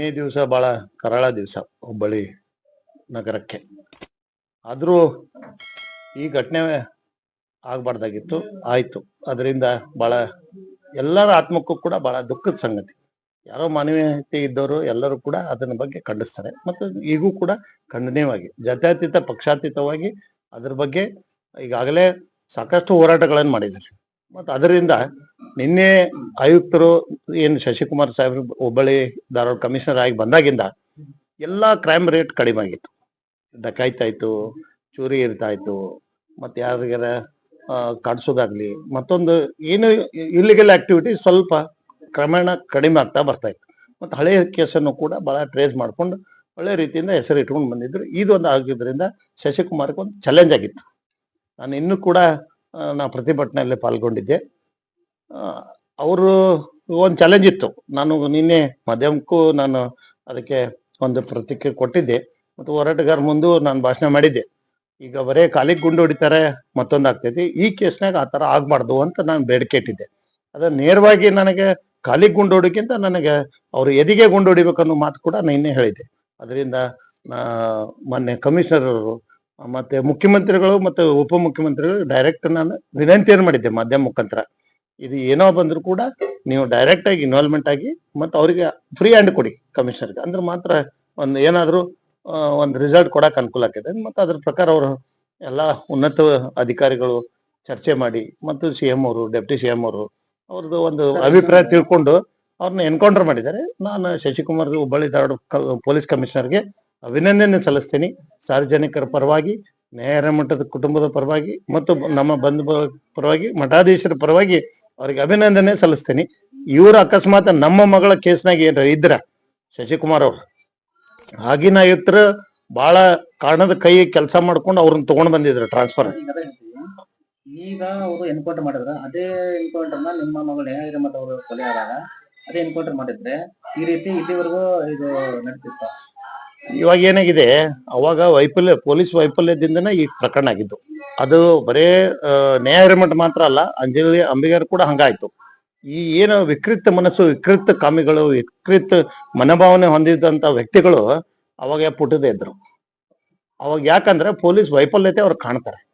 ನಿನ್ನೆ ದಿವಸ ಬಹಳ ಕರಾಳ ದಿವಸ ಹುಬ್ಬಳ್ಳಿ ನಗರಕ್ಕೆ. ಆದರೂ ಈ ಘಟನೆ ಆಗ್ಬಾರ್ದಾಗಿತ್ತು, ಆಯಿತು. ಅದರಿಂದ ಬಹಳ ಎಲ್ಲರ ಆತ್ಮಕ್ಕೂ ಕೂಡ ಬಹಳ ದುಃಖದ ಸಂಗತಿ. ಯಾರೋ ಮಾನವೀಯತೆ ಇದ್ದವರು ಎಲ್ಲರೂ ಕೂಡ ಅದನ್ನ ಬಗ್ಗೆ ಖಂಡಿಸ್ತಾರೆ. ಮತ್ತು ಈಗೂ ಕೂಡ ಖಂಡನೀಯವಾಗಿ, ಜಾತ್ಯತೀತ, ಪಕ್ಷಾತೀತವಾಗಿ ಅದ್ರ ಬಗ್ಗೆ ಈಗಾಗಲೇ ಸಾಕಷ್ಟು ಹೋರಾಟಗಳನ್ನು ಮಾಡಿದ್ದಾರೆ. ಮತ್ತು ಅದರಿಂದ ನಿನ್ನೆ ಆಯುಕ್ತರು ಏನು ಶಶಿಕುಮಾರ್ ಸಾಹೇಬ್ರು ಹುಬ್ಬಳ್ಳಿ ಧಾರವಾಡ ಕಮಿಷನರ್ ಆಗಿ ಬಂದಾಗಿಂದ ಎಲ್ಲಾ ಕ್ರೈಮ್ ರೇಟ್ ಕಡಿಮೆ ಆಗಿತ್ತು. ಡಕಾಯ್ತಾಯ್ತು ಚೋರಿ ಇರ್ತಾಯ್ತು, ಮತ್ತೆ ಯಾರಿಗಾರ ಕಾಡ್ಸೋದಾಗ್ಲಿ, ಮತ್ತೊಂದು ಏನು ಇಲ್ಲಿಗಲ್ ಆಕ್ಟಿವಿಟಿ ಸ್ವಲ್ಪ ಕ್ರಮೇಣ ಕಡಿಮೆ ಆಗ್ತಾ ಬರ್ತಾ ಇತ್ತು. ಮತ್ತೆ ಹಳೆಯ ಕೇಸನ್ನು ಕೂಡ ಬಹಳ ಟ್ರೇಸ್ ಮಾಡ್ಕೊಂಡು ಒಳ್ಳೆ ರೀತಿಯಿಂದ ಹೆಸರು ಇಟ್ಕೊಂಡು ಬಂದಿದ್ರು. ಇದೊಂದು ಆಗಿದ್ರಿಂದ ಶಶಿಕುಮಾರ್ಗೆ ಒಂದು ಚಾಲೆಂಜ್ ಆಗಿತ್ತು. ನಾನು ಇನ್ನೂ ಕೂಡ ನಾ ಪ್ರತಿಭಟನೆಯಲ್ಲಿ ಪಾಲ್ಗೊಂಡಿದ್ದೆ. ಅವರು ಒಂದು ಚಾಲೆಂಜ್ ಇತ್ತು. ನಾನು ನಿನ್ನೆ ಮಾಧ್ಯಮಕ್ಕೂ ನಾನು ಅದಕ್ಕೆ ಒಂದು ಪ್ರತಿಕ್ರಿಯೆ ಕೊಟ್ಟಿದ್ದೆ. ಮತ್ತು ಹೋರಾಟಗಾರ ಮುಂದೆ ನಾನು ಭಾಷಣ ಮಾಡಿದ್ದೆ. ಈಗ ಬರೇ ಕಾಲಿಗೆ ಗುಂಡು ಹೊಡಿತಾರೆ, ಮತ್ತೊಂದು ಆಗ್ತೈತಿ. ಈ ಕೇಸ್ನಾಗ ಆ ಥರ ಆಗ್ಬಾರ್ದು ಅಂತ ನಾನು ಬೇಡಿಕೆ ಇಟ್ಟಿದ್ದೆ. ಅದ ನೇರವಾಗಿ ನನಗೆ ಕಾಲಿಗೆ ಗುಂಡು ಹೊಡಿಕಿಂತ ನನಗೆ ಅವ್ರು ಎದಿಗೆ ಗುಂಡು ಹೊಡಿಬೇಕನ್ನೋ ಮಾತು ಕೂಡ ನಿನ್ನೆ ಹೇಳಿದ್ದೆ. ಅದರಿಂದ ಮೊನ್ನೆ ಕಮಿಷನರ್ ಅವರು, ಮತ್ತೆ ಮುಖ್ಯಮಂತ್ರಿಗಳು ಮತ್ತು ಉಪಮುಖ್ಯಮಂತ್ರಿಗಳು ಡೈರೆಕ್ಟ್ ನಾನು ವಿನಂತಿಯನ್ನು ಮಾಡಿದ್ದೆ ಮಾಧ್ಯಮ ಮುಖಾಂತರ. ಇದು ಏನೋ ಬಂದ್ರು ಕೂಡ ನೀವು ಡೈರೆಕ್ಟ್ ಆಗಿ ಇನ್ವಾಲ್ವ್ಮೆಂಟ್ ಆಗಿ ಮತ್ತೆ ಅವರಿಗೆ ಫ್ರೀ ಹ್ಯಾಂಡ್ ಕೊಡಿ ಕಮಿಷನರ್ಗೆ ಅಂದ್ರೆ ಮಾತ್ರ ಒಂದು ಏನಾದರೂ ಒಂದು ರಿಸಲ್ಟ್ ಕೊಡಕ್ಕೆ ಅನುಕೂಲ ಆಗ್ತದೆ. ಮತ್ತೆ ಅದ್ರ ಪ್ರಕಾರ ಅವರು ಎಲ್ಲ ಉನ್ನತ ಅಧಿಕಾರಿಗಳು ಚರ್ಚೆ ಮಾಡಿ ಮತ್ತು ಸಿ ಎಂ ಅವರು ಡೆಪ್ಟಿ ಸಿ ಎಂ ಅವರು ಅವ್ರದ್ದು ಒಂದು ಅಭಿಪ್ರಾಯ ತಿಳ್ಕೊಂಡು ಅವ್ರನ್ನ ಎನ್ಕೌಂಟರ್ ಮಾಡಿದ್ದಾರೆ. ನಾನು ಶಶಿಕುಮಾರ್ ಹುಬ್ಬಳ್ಳಿ ಧಾರವಾಡ ಪೊಲೀಸ್ ಕಮಿಷನರ್ಗೆ ಅಭಿನಂದನೆ ಸಲ್ಲಿಸ್ತೀನಿ. ಸಾರ್ವಜನಿಕರ ಪರವಾಗಿ ನ್ಯಾಯಾಲಯ ಮಟ್ಟದ ಕುಟುಂಬದ ಪರವಾಗಿ ಮತ್ತು ನಮ್ಮ ಬಂಧು ಪರವಾಗಿ ಮಠಾಧೀಶರ ಪರವಾಗಿ ಅವ್ರಿಗೆ ಅಭಿನಂದನೆ ಸಲ್ಲಿಸ್ತೀನಿ ಇವರು ಅಕಸ್ಮಾತ್ ನಮ್ಮ ಮಗಳ ಕೇಸ್ನಾಗ ಏನ್ರ ಇದ್ರ ಶಶಿಕುಮಾರ್ ಅವ್ರು, ಆಗಿನ ಆಯುಕ್ತರು ಬಹಳ ಕಾರಣದ ಕೈ ಕೆಲಸ ಮಾಡ್ಕೊಂಡು ಅವ್ರನ್ನ ತಗೊಂಡ್ ಬಂದಿದ್ರು ಟ್ರಾನ್ಸ್ಫರ್ ಈಗ. ಅವರು ಎನ್ಕೌಂಟರ್ ಮಾಡಿದ್ರ, ಅದೇ ಎನ್ಕೌಂಟರ್ ನಿಮ್ಮ ಮಗಳು ನ್ಯಾಯಮಠ ಅವರು ಕೊಲೆ ಆದಾಗ, ಅದೇ ಎನ್ಕೌಂಟರ್ ಮಾಡಿದ್ರೆ, ಈ ರೀತಿ ಇಲ್ಲಿವರೆಗೂ ಇದು ನಡೀತಿತ್ತು ಇವಾಗ ಏನಾಗಿದೆ? ಅವಾಗ ವೈಫಲ್ಯ ಪೊಲೀಸ್ ವೈಫಲ್ಯದಿಂದನೇ ಈ ಪ್ರಕರಣ ಆಗಿದ್ದು. ಅದು ಬರೇ ಆ, ನ್ಯಾಯಮಠ ಮಾತ್ರ ಅಲ್ಲ ಅಂಜಲಿ ಅಂಬಿಗರ್ ಕೂಡ ಹಂಗಾಯ್ತು. ಈ ಏನು ವಿಕೃತ ಮನಸ್ಸು ವಿಕೃತ ಕಾಮಿಗಳು ವಿಕೃತ ಮನೋಭಾವನೆ ಹೊಂದಿದಂತ ವ್ಯಕ್ತಿಗಳು ಅವಾಗ ಪುಟದೇ ಇದ್ರು. ಅವಾಗ ಯಾಕಂದ್ರೆ ಪೊಲೀಸ್ ವೈಫಲ್ಯತೆ ಅವ್ರು ಕಾಣ್ತಾರೆ.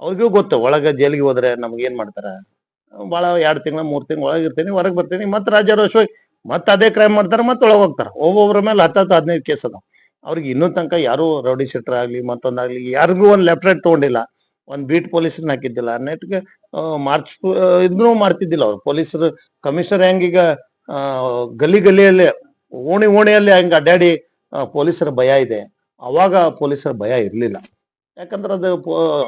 ಅವ್ರಿಗೂ ಗೊತ್ತು ಒಳಗೆ ಜೈಲಿಗೆ ಹೋದ್ರೆ ನಮ್ಗೆ ಏನ್ ಮಾಡ್ತಾರ? ಭಾಳ ಎರಡು ತಿಂಗಳ ಮೂರ್ ತಿಂಗಳ ಒಳಗೆ ಇರ್ತೀನಿ ಹೊರಗೆ ಬರ್ತೀನಿ ಮತ್ತೆ ರಾಜ್ಯ ಮತ್ತೆ ಅದೇ ಕ್ರೈಮ್ ಮಾಡ್ತಾರೆ ಮತ್ತೆ ಒಳಗೆ ಹೋಗ್ತಾರೆ. ಒಬ್ಬೊಬ್ಬರ ಮೇಲೆ ಹತ್ತತ್ತು ಹದಿನೈದು ಕೇಸ್ ಅದಾವ. ಅವ್ರಿಗೆ ಇನ್ನೂ ತನಕ ಯಾರು ರೌಡಿ ಶೀಟರ್ ಆಗ್ಲಿ ಮತ್ತೊಂದಾಗ್ಲಿ ಯಾರಿಗೂ ಒಂದ್ ಲೆಫ್ಟ್ ರೈಟ್ ತಗೊಂಡಿಲ್ಲ. ಒಂದ್ ಬೀಟ್ ಪೊಲೀಸರ್ನ ಹಾಕಿದ್ದಿಲ್ಲ. ನೆಟ್ಗೆ ಮಾರ್ಚ್ ಇದನ್ನೂ ಮಾಡ್ತಿದ್ದಿಲ್ಲ ಅವ್ರು. ಪೊಲೀಸರು ಕಮಿಷನರ್ ಹೆಂಗೀಗ ಗಲ್ಲಿ ಗಲ್ಲಿಯಲ್ಲಿ, ಓಣಿ ಓಣಿಯಲ್ಲಿ ಹಂಗ ಅಡ್ಡಾಡಿ ಪೊಲೀಸರ ಭಯ ಇದೆ. ಅವಾಗ ಪೊಲೀಸರ ಭಯ ಇರಲಿಲ್ಲ. ಯಾಕಂದ್ರೆ ಅದು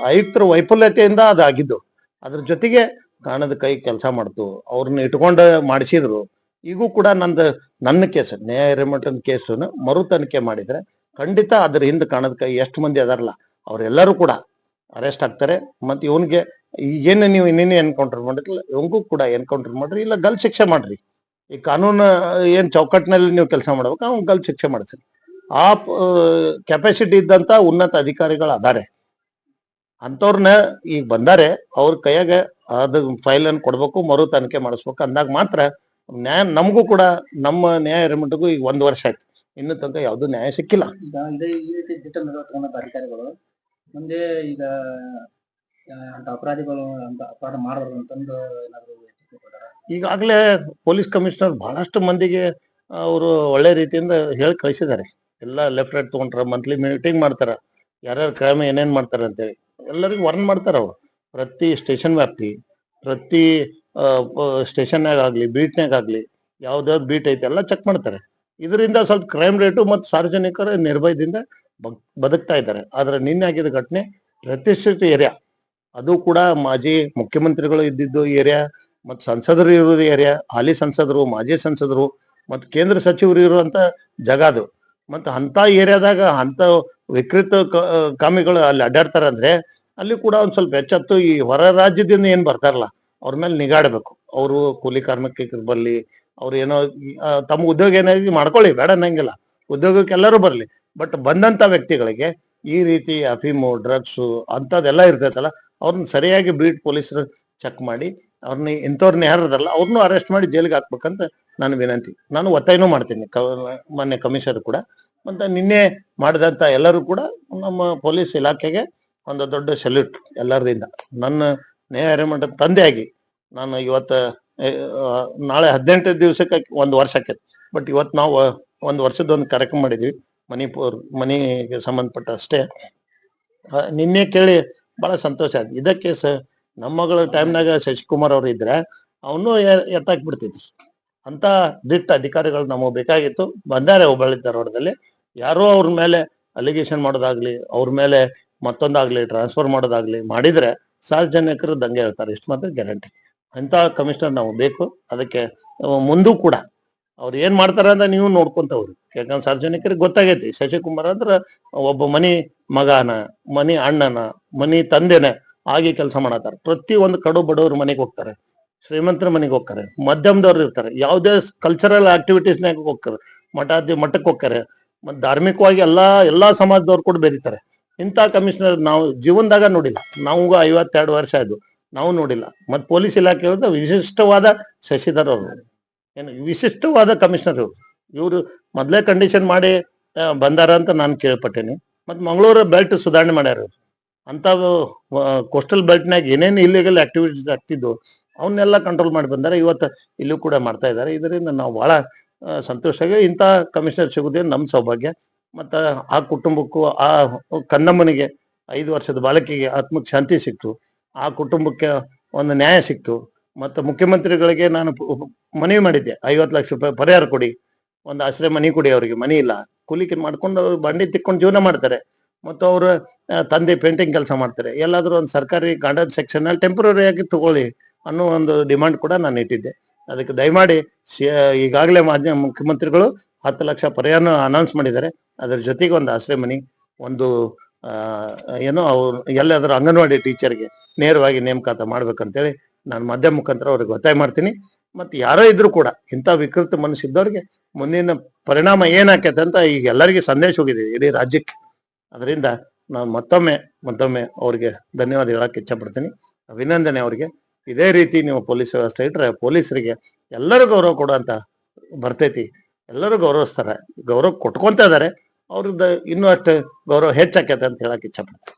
ಆಯುಕ್ತರ ವೈಫಲ್ಯತೆಯಿಂದ ಅದಾಗಿದ್ದು. ಅದ್ರ ಜೊತೆಗೆ ಕಾಣದ ಕೈ ಕೆಲಸ ಮಾಡ್ತು. ಅವ್ರನ್ನ ಇಟ್ಕೊಂಡು ಮಾಡಿಸಿದ್ರು. ಈಗೂ ಕೂಡ ನಂದು, ನನ್ನ ಕೇಸ್, ನ್ಯಾಯ ರಿಮೋಟನ್ ಕೇಸನ್ನು ಮರು ತನಿಖೆ ಮಾಡಿದ್ರೆ ಖಂಡಿತ ಅದ್ರ ಹಿಂದೆ ಕಾಣದ ಕೈ ಎಷ್ಟು ಮಂದಿ ಅದಾರಲ್ಲ, ಅವರೆಲ್ಲರೂ ಕೂಡ ಅರೆಸ್ಟ್ ಆಗ್ತಾರೆ. ಮತ್ತೆ ಇವನ್ಗೆ ಏನು ನೀವು ಇನ್ನೇನು ಎನ್ಕೌಂಟರ್ ಮಾಡಿದ್ರಲ್ಲ ಇವಂಗೂ ಕೂಡ ಎನ್ಕೌಂಟರ್ ಮಾಡ್ರಿ, ಇಲ್ಲ ಗಲ್ ಶಿಕ್ಷೆ ಮಾಡ್ರಿ. ಈ ಕಾನೂನು, ಏನ್ ಚೌಕಟ್ಟಿನಲ್ಲಿ ನೀವು ಕೆಲಸ ಮಾಡ್ಬೇಕು, ಅವ್ನು ಗಲ್ ಶಿಕ್ಷೆ ಮಾಡಿಸ್ರಿ. ಆ ಕೆಪಾಸಿಟಿ ಇದ್ದಂತ ಉನ್ನತ ಅಧಿಕಾರಿಗಳು ಅದಾರೆ. ಅಂತವ್ರನ್ನ ಈಗ ಬಂದಾರೆ, ಅವ್ರ ಕೈಯಾಗ ಅದು ಫೈಲ್ ಅನ್ನು ಕೊಡ್ಬೇಕು ಮರು ತನಿಖೆ ಮಾಡಿಸ್ಬೇಕು ಅಂದಾಗ ಮಾತ್ರ ನ್ಯಾಯ ನಮಗೂ ಕೂಡ ನಮ್ಮ ನ್ಯಾಯ ರಿಮೋಟ್ಗೂ ಈಗ ಒಂದ್ ವರ್ಷ ಆಯ್ತು. ಇನ್ನು ತನಕ ಯಾವ್ದು ನ್ಯಾಯ ಸಿಕ್ಕಿಲ್ಲ. ಈಗ ಇದೇ ಈ ರೀತಿ ದಿಟ್ಟ ಅಧಿಕಾರಿಗಳು ಮುಂದೆ ಈಗ ಆ, ಅಂತ ಅಪರಾಧಿಗಳು ಅಂತ ಅಪರಾಧ ಮಾಡಬಾರ್ದು ಅಂತಂದು ಏನಾದ್ರು? ಈಗಾಗಲೇ ಪೊಲೀಸ್ ಕಮಿಷನರ್ ಬಹಳಷ್ಟು ಮಂದಿಗೆ ಅವರು ಒಳ್ಳೆ ರೀತಿಯಿಂದ ಹೇಳಿ ಕಳಿಸಿದ್ದಾರೆ. ಎಲ್ಲ ಲೆಫ್ಟ್ ರೈಟ್ ತಗೊಂಡ್ರ ಮಂತ್ಲಿ ಮೀಟಿಂಗ್ ಮಾಡ್ತಾರ. ಯಾರ್ಯಾರ ಕ್ರೈಮ್ ಏನೇನ್ ಮಾಡ್ತಾರೆ ಅಂತೇಳಿ ಎಲ್ಲರಿಗೂ ವರ್ನ್ ಮಾಡ್ತಾರ ಅವ್ರು. ಪ್ರತಿ ಸ್ಟೇಷನ್ ವ್ಯಾಪ್ತಿ ಪ್ರತಿ ಸ್ಟೇಷನ್ಯಾಗ ಆಗ್ಲಿ ಬೀಟ್ನಾಗ ಆಗ್ಲಿ ಯಾವ್ದಾವ್ದು ಬೀಟ್ ಐತೆ ಎಲ್ಲ ಚೆಕ್ ಮಾಡ್ತಾರೆ. ಇದರಿಂದ ಸ್ವಲ್ಪ ಕ್ರೈಮ್ ರೇಟು ಮತ್ತು ಸಾರ್ವಜನಿಕರ ನಿರ್ಭಯದಿಂದ ಬದುಕ್ತಾ ಇದ್ದಾರೆ. ಆದ್ರೆ ನಿನ್ನೆ ಆಗಿದ ಘಟನೆ ಪ್ರತಿಷ್ಠಿತ ಏರಿಯಾ ಅದು ಕೂಡ ಮಾಜಿ ಮುಖ್ಯಮಂತ್ರಿಗಳು ಇದ್ದಿದ್ದು ಏರಿಯಾ ಮತ್ತು ಸಂಸದರು ಇರೋದು ಏರಿಯಾ ಹಾಲಿ ಸಂಸದರು, ಮಾಜಿ ಸಂಸದರು, ಮತ್ತು ಕೇಂದ್ರ ಸಚಿವರು ಇರುವಂತ ಜಾಗ ಅದು. ಮತ್ತು ಅಂತ ಏರಿಯಾದಾಗ ಅಂತ ವಿಕೃತ ಕಾಮಿಗಳು ಅಲ್ಲಿ ಅಡ್ಡಾಡ್ತಾರೆ ಅಂದ್ರೆ ಅಲ್ಲಿ ಕೂಡ ಒಂದು ಸ್ವಲ್ಪ ಹೆಚ್ಚತ್ತು ಈ ಹೊರ ರಾಜ್ಯದಿಂದ ಏನು ಬರ್ತಾರಲ್ಲ ಅವ್ರ ಮೇಲೆ ನಿಗಾಡಬೇಕು. ಅವರು ಕೂಲಿ ಕಾರ್ಮಿಕರು ಬರ್ಲಿ ಅವ್ರು ಏನೋ ತಮ್ಮ ಉದ್ಯೋಗ ಏನಾಗಿ ಮಾಡ್ಕೊಳ್ಳಿ, ಬೇಡ ಅನ್ನಂಗಿಲ್ಲ. ಉದ್ಯೋಗಕ್ಕೆ ಎಲ್ಲರೂ ಬರ್ಲಿ. ಬಟ್ ಬಂದಂತ ವ್ಯಕ್ತಿಗಳಿಗೆ ಈ ರೀತಿ ಅಫೀಮು ಡ್ರಗ್ಸು ಅಂತದೆಲ್ಲ ಇರ್ತೈತಲ್ಲ, ಅವ್ರನ್ನ ಸರಿಯಾಗಿ ಬೀಟ್ ಪೊಲೀಸರು ಚೆಕ್ ಮಾಡಿ ಅವ್ರನ್ನ ಇಂಥವ್ರನ್ನ ಯಾರದಲ್ಲ ಅವ್ರನ್ನೂ ಅರೆಸ್ಟ್ ಮಾಡಿ ಜೈಲಿಗೆ ಹಾಕ್ಬೇಕಂತ ನಾನು ವಿನಂತಿ. ನಾನು ಒತ್ತಾಯನೂ ಮಾಡ್ತೀನಿ ಮಾನ್ಯ ಕಮಿಷನರ್ ಕೂಡ. ಮತ್ತೆ ನಿನ್ನೆ ಮಾಡಿದಂತ ಎಲ್ಲರೂ ಕೂಡ ನಮ್ಮ ಪೊಲೀಸ್ ಇಲಾಖೆಗೆ ಒಂದು ದೊಡ್ಡ ಸೆಲ್ಯೂಟ್ ಎಲ್ಲರದಿಂದ. ನನ್ನ ನ್ಯಾಯ ತಂದೆ ತಂದೆಯಾಗಿ ನಾನು ಇವತ್ತ ನಾಳೆ ಹದಿನೆಂಟು ದಿವಸಕ್ಕೆ ಒಂದು ವರ್ಷ ಆಕೈತಿ. ಬಟ್ ಇವತ್ತು ನಾವು ಒಂದು ವರ್ಷದ ಒಂದು ಕಾರ್ಯಕ್ರಮ ಮಾಡಿದ್ವಿ. ಮಣಿಪುರ್ ಮನಿಗೆ ಸಂಬಂಧಪಟ್ಟ ಅಷ್ಟೇ. ನಿನ್ನೆ ಕೇಳಿ ಬಹಳ ಸಂತೋಷ ಆಯ್ತು. ಇದಕ್ಕೆ ಸ, ನಮ್ಮ ಮಗಳ ಟೈಮ್ನಾಗ ಶಶಿಕುಮಾರ್ ಅವ್ರು ಇದ್ರೆ ಅವನು ಎತ್ತಾಕ್ ಬಿಡ್ತಿದ್ರು ಅಂತ ದಿಟ್ಟ ಅಧಿಕಾರಿಗಳು ನಮಗೆ ಬೇಕಾಗಿತ್ತು. ಬಂದಾರೆ ಹುಬ್ಬಳ್ಳಿ ಧಾರವಾಡದಲ್ಲಿ. ಯಾರೋ ಅವ್ರ ಮೇಲೆ ಅಲಿಗೇಷನ್ ಮಾಡೋದಾಗ್ಲಿ, ಅವ್ರ ಮೇಲೆ ಮತ್ತೊಂದಾಗ್ಲಿ ಟ್ರಾನ್ಸ್ಫರ್ ಮಾಡೋದಾಗ್ಲಿ ಮಾಡಿದ್ರೆ ಸಾರ್ವಜನಿಕರು ದಂಗೆ ಹೇಳ್ತಾರೆ. ಇಷ್ಟು ಮಾತ್ರ ಗ್ಯಾರಂಟಿ ಅಂತ ಕಮಿಷನರ್ ನಾವು ಬೇಕು. ಅದಕ್ಕೆ ಮುಂದೂ ಕೂಡ ಅವ್ರು ಏನ್ ಮಾಡ್ತಾರ ಅಂತ ನೀವು ನೋಡ್ಕೊಂತ ಹೋಗ್ರಿ ಯಾಕಂದ್ರೆ ಸಾರ್ವಜನಿಕರಿಗೆ ಗೊತ್ತಾಗೈತಿ. ಶಶಿಕುಮಾರ್ ಅಂದ್ರ ಒಬ್ಬ ಮನಿ ಮಗನ, ಮನಿ ಅಣ್ಣನ, ಮನಿ ತಂದೆನ ಆಗಿ ಕೆಲಸ ಮಾಡತ್ತಾರ. ಪ್ರತಿ ಒಂದು ಕಡು ಬಡವ್ರ ಮನೆಗೆ ಹೋಗ್ತಾರೆ. ಶ್ರೀಮಂತರ ಮನೆಗೆ ಹೋಗ್ತಾರೆ. ಮಧ್ಯಮದವ್ರು ಇರ್ತಾರೆ. ಯಾವುದೇ ಕಲ್ಚರಲ್ ಆಕ್ಟಿವಿಟೀಸ್ನಾಗ ಹೋಗ್ತಾರೆ. ಮಠಾದಿ ಮಠಕ್ಕೆ ಹೋಗ್ತಾರೆ. ಮತ್ತು ಧಾರ್ಮಿಕವಾಗಿ ಎಲ್ಲಾ ಎಲ್ಲಾ ಸಮಾಜದವ್ರು ಕೂಡ ಬೆರೀತಾರೆ. ಇಂಥ ಕಮಿಷನರ್ ನಾವು ಜೀವನದಾಗ ನೋಡಿಲ್ಲ. ನಾವು ಐವತ್ತೆರಡು ವರ್ಷ ಆಯ್ತು. ನಾವು ನೋಡಿಲ್ಲ. ಮತ್ತು ಪೊಲೀಸ್ ಇಲಾಖೆ ಅವ್ರದ್ದು ವಿಶಿಷ್ಟವಾದ ಶಶಿಧರ್ ಅವರು. ಏನು ವಿಶಿಷ್ಟವಾದ ಕಮಿಷನರ್ ಇವ್ರು. ಇವರು ಮೊದ್ಲೇ ಕಂಡೀಷನ್ ಮಾಡಿ ಬಂದಾರ ಅಂತ ನಾನು ಕೇಳ್ಪಟ್ಟೇನಿ. ಮತ್ತು ಮಂಗಳೂರು ಬೆಲ್ಟ್ ಸುಧಾರಣೆ ಮಾಡ್ಯಾರ. ಅಂತ ಕೋಸ್ಟಲ್ ಬೆಲ್ಟ್ನಾಗ ಏನೇನು ಇಲ್ಲಿಗಲ್ ಆಕ್ಟಿವಿಟೀಸ್ ಆಗ್ತಿದ್ವು ಅವನ್ನೆಲ್ಲ ಕಂಟ್ರೋಲ್ ಮಾಡಿ ಬಂದಾರೆ. ಇವತ್ತು ಇಲ್ಲೂ ಕೂಡ ಮಾಡ್ತಾ ಇದ್ದಾರೆ ಇದರಿಂದ ನಾವು ಸಂತೋಷ ಆಗಿ ಇಂಥ ಕಮಿಷನರ್ ಸಿಗೋದೇ ನಮ್ಮ ಸೌಭಾಗ್ಯ. ಮತ್ತು ಆ ಕುಟುಂಬಕ್ಕೂ, ಆ, ಕನ್ನಮ್ಮನಿಗೆ ಐದು ವರ್ಷದ ಬಾಲಕಿಗೆ ಆತ್ಮಕ್ಕೆ ಶಾಂತಿ ಸಿಕ್ತು. ಆ ಕುಟುಂಬಕ್ಕೆ ಒಂದು ನ್ಯಾಯ ಸಿಕ್ತು. ಮತ್ತು ಮುಖ್ಯಮಂತ್ರಿಗಳಿಗೆ ನಾನು ಮನವಿ ಮಾಡಿದ್ದೆ. ಐವತ್ತು ಲಕ್ಷ ರೂಪಾಯಿ ಪರಿಹಾರ ಕೊಡಿ. ಒಂದು ಆಶ್ರಯ ಮನೆ ಕೊಡಿ ಅವರಿಗೆ, ಮನೆ ಇಲ್ಲ. ಕೂಲಿಕೆ ಮಾಡ್ಕೊಂಡು ಅವ್ರು ಬಂಡಿ ತಿಕ್ಕೊಂಡು ಜೀವನ ಮಾಡ್ತಾರೆ. ಮತ್ತು ಅವರು ತಂದೆ ಪೇಂಟಿಂಗ್ ಕೆಲಸ ಮಾಡ್ತಾರೆ. ಎಲ್ಲಾದರೂ ಒಂದು ಸರ್ಕಾರಿ ಗಾರ್ಡನ್ ಸೆಕ್ಷನ್ ಅಲ್ಲಿ ಆಗಿ ತಗೊಳ್ಳಿ ಅನ್ನೋ ಒಂದು ಡಿಮಾಂಡ್ ಕೂಡ ನಾನು ಇಟ್ಟಿದ್ದೆ. ಅದಕ್ಕೆ ದಯಮಾಡಿ ಈಗಾಗಲೇ ಮಾಧ್ಯಮ ಮುಖ್ಯಮಂತ್ರಿಗಳು ಹತ್ತು ಲಕ್ಷ ಪರಿಹಾರ ಅನೌನ್ಸ್ ಮಾಡಿದ್ದಾರೆ. ಅದರ ಜೊತೆಗೆ ಒಂದು ಆಶ್ರಯ ಮನಿ ಒಂದು ಏನೋ ಅವ್ರು, ಎಲ್ಲಾದರೂ ಅಂಗನವಾಡಿ ಟೀಚರ್ಗೆ ನೇರವಾಗಿ ನೇಮಕಾತ ಮಾಡ್ಬೇಕಂತೇಳಿ ನಾನು ಮಧ್ಯ ಮುಖಾಂತರ ಅವ್ರಿಗೆ ಒತ್ತಾಯ ಮಾಡ್ತೀನಿ. ಮತ್ತೆ ಯಾರೋ ಇದ್ರು ಕೂಡ ಇಂಥ ವಿಕೃತ ಮನಸ್ಸು ಇದ್ದವ್ರಿಗೆ ಮುಂದಿನ ಪರಿಣಾಮ ಏನಾಕೈತೆ ಅಂತ ಈಗ ಎಲ್ಲರಿಗೆ ಸಂದೇಶ ಹೋಗಿದೆ ಇಡೀ ರಾಜ್ಯಕ್ಕೆ. ಅದರಿಂದ ನಾನು ಮತ್ತೊಮ್ಮೆ ಮತ್ತೊಮ್ಮೆ ಅವ್ರಿಗೆ ಧನ್ಯವಾದ ಹೇಳಕ್ ಇಚ್ಛಪಡ್ತೀನಿ. ಅಭಿನಂದನೆ ಅವ್ರಿಗೆ. ಇದೇ ರೀತಿ ನೀವು ಪೊಲೀಸ್ ವ್ಯವಸ್ಥೆ ಇಟ್ಟರೆ ಪೊಲೀಸರಿಗೆ ಎಲ್ಲರೂ ಗೌರವ ಕೊಡುವಂತ ಬರ್ತೈತಿ. ಎಲ್ಲರೂ ಗೌರವಿಸ್ತಾರೆ. ಗೌರವ ಕೊಟ್ಕೊಂತ ಇದಾರೆ. ಅವ್ರದ್ದು ಇನ್ನೂ ಅಷ್ಟು ಗೌರವ ಹೆಚ್ಚಾಕೈತೆ ಅಂತ ಹೇಳಕ್ ಇಚ್ಛಪಡ್ತೀನಿ.